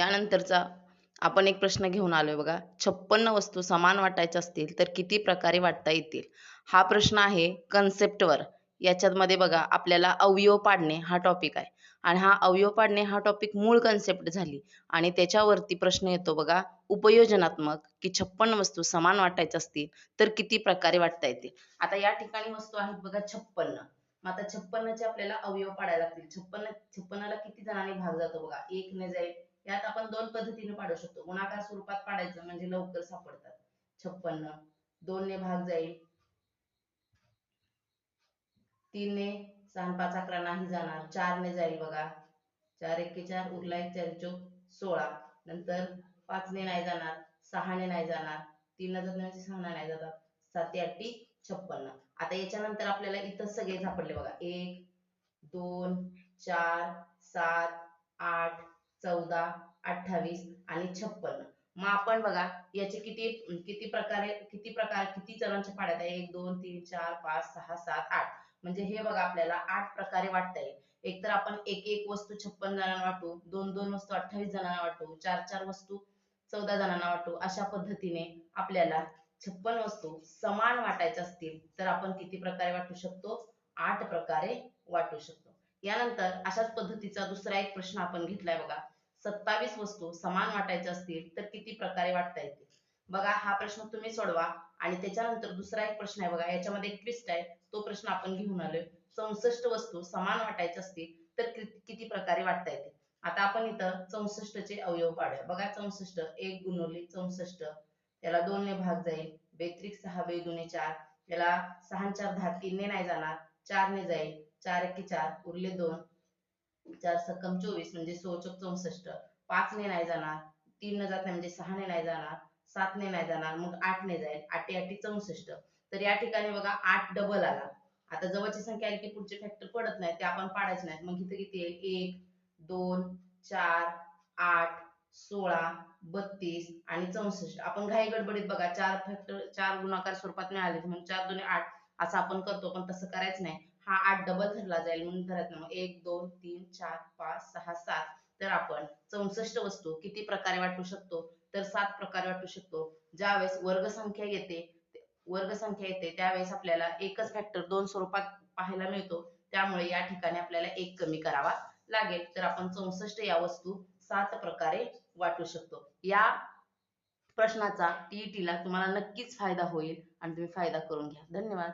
त्यानंतरचा आपण एक प्रश्न घेऊन आलोय बघा. छप्पन्न वस्तू समान वाटायच्या असतील तर किती प्रकारे वाटता येतील? हा प्रश्न आहे कन्सेप्टवर याच्यामध्ये बघा आपल्याला अवयव पाडणे हा टॉपिक आहे. आणि हा अवयव पाडणे हा टॉपिक मूळ कन्सेप्ट झाली. आणि त्याच्यावरती प्रश्न येतो बघा उपयोजनात्मक की छप्पन वस्तू समान वाटायच्या असतील तर किती प्रकारे वाटता येतील? आता या ठिकाणी वस्तू आहेत बघा छप्पन्न. मग आता छप्पन्नचे आपल्याला अवयव पाडायला लागतील. छप्पन्न छप्पन्नला किती जणांनी भाग जातो बघा? एक ने जाईल त्यात आपण दोन पद्धतीने पाडू शकतो. गुणाकार स्वरूपात पाडायचं म्हणजे लवकर सापडतात. छप्पन्न. दोन ने भाग जाईल. तीन ने सहा पाच अकरा नाही जाणार. चार ने जाईल बघा. चार एके चार उरला एक चार चोक सोळा. नंतर पाच ने नाही जाणार. सहा ने नाही जाणार. तीन न जात नाही सहा नाही जातात सात आठी छप्पन्न. आता याच्यानंतर आपल्याला इथं सगळे सापडले बघा. एक दोन चार सात आठ चौदा अठ्ठावीस आणि छप्पन्न. मग आपण बघा याचे किती किती प्रकारे किती प्रकार किती चरणच्या पाड्यात आहे एक दोन तीन चार पाच सहा सात आठ. म्हणजे हे बघा आपल्याला आठ प्रकारे वाटता येईल एक तर आपण एक एक वस्तू छप्पन जणांना वाटू दोन दोन वस्तू अठ्ठावीस जणांना वाटू चार चार वस्तू चौदा जणांना वाटू अशा पद्धतीने आपल्याला छप्पन वस्तू समान वाटायच्या असतील तर आपण किती प्रकारे वाटू शकतो? आठ प्रकारे वाटू शकतो. यानंतर अशाच पद्धतीचा दुसरा एक प्रश्न आपण घेतलाय बघा. सत्तावीस वस्तू समान वाटायच्या असतील तर किती प्रकारे वाटता येतील? बघा हा प्रश्न तुम्ही सोडवा आणि त्याच्यानंतर दुसरा एक प्रश्न आहे बघा याच्यामध्ये एक ट्विस्ट आहे. तो प्रश्न आपण घेऊन आलोय. चौसष्ट वस्तू समान वाटायच्या असतील तर किती प्रकारे वाटता येतील? आता आपण इथं चौसष्टचे अवयव पाडूया बघा चौसष्ट एक गुणवली चौसष्ट. त्याला दोन ने भाग जाईल. बेत्रिक सहा बे दुने चार. त्याला सहा चार दहा तीन ने नाही जाणार. चार ने जाईल. चार एके चार उरले दोन. चार सक्कम चोवीस म्हणजे सोचक चौसष्ट. पाच ने नाही जाणार तीन न जात नाही म्हणजे सहा ने नाही जाणार सातने नाही जाणार मग आठ ने जाईल आठी आठी चौसष्ट. तर या ठिकाणी बघा आठ डबल आला. आता जवळची संख्या आली की पुढचे फॅक्टर पडत नाही ते आपण पाडायचे नाहीत. मग इथे किती येईल? एक दोन चार आठ सोळा बत्तीस आणि चौसष्ट. आपण घाई गडबडीत बघा चार फॅक्टर चार गुणाकार स्वरूपात मिळाले म्हणून चार दोन्ही आठ असं आपण करतो पण तसं करायचं नाही. हा आठ डबल धरला जाईल. म्हणून धरत एक दोन तीन चार पाच सहा सात. तर आपण चौसष्ट वस्तू किती प्रकारे वाटू शकतो? तर सात प्रकारे वाटू शकतो. ज्यावेळेस वर्गसंख्या येते वर्गसंख्या येते त्यावेळेस आपल्याला एकच फॅक्टर दोन स्वरूपात पाहायला मिळतो. त्यामुळे या ठिकाणी आपल्याला एक कमी करावा लागेल. तर आपण चौसष्ट या वस्तू सात प्रकारे वाटू शकतो. या प्रश्नाचा टीईटीला तुम्हाला नक्कीच फायदा होईल आणि तुम्ही फायदा करून घ्या. धन्यवाद.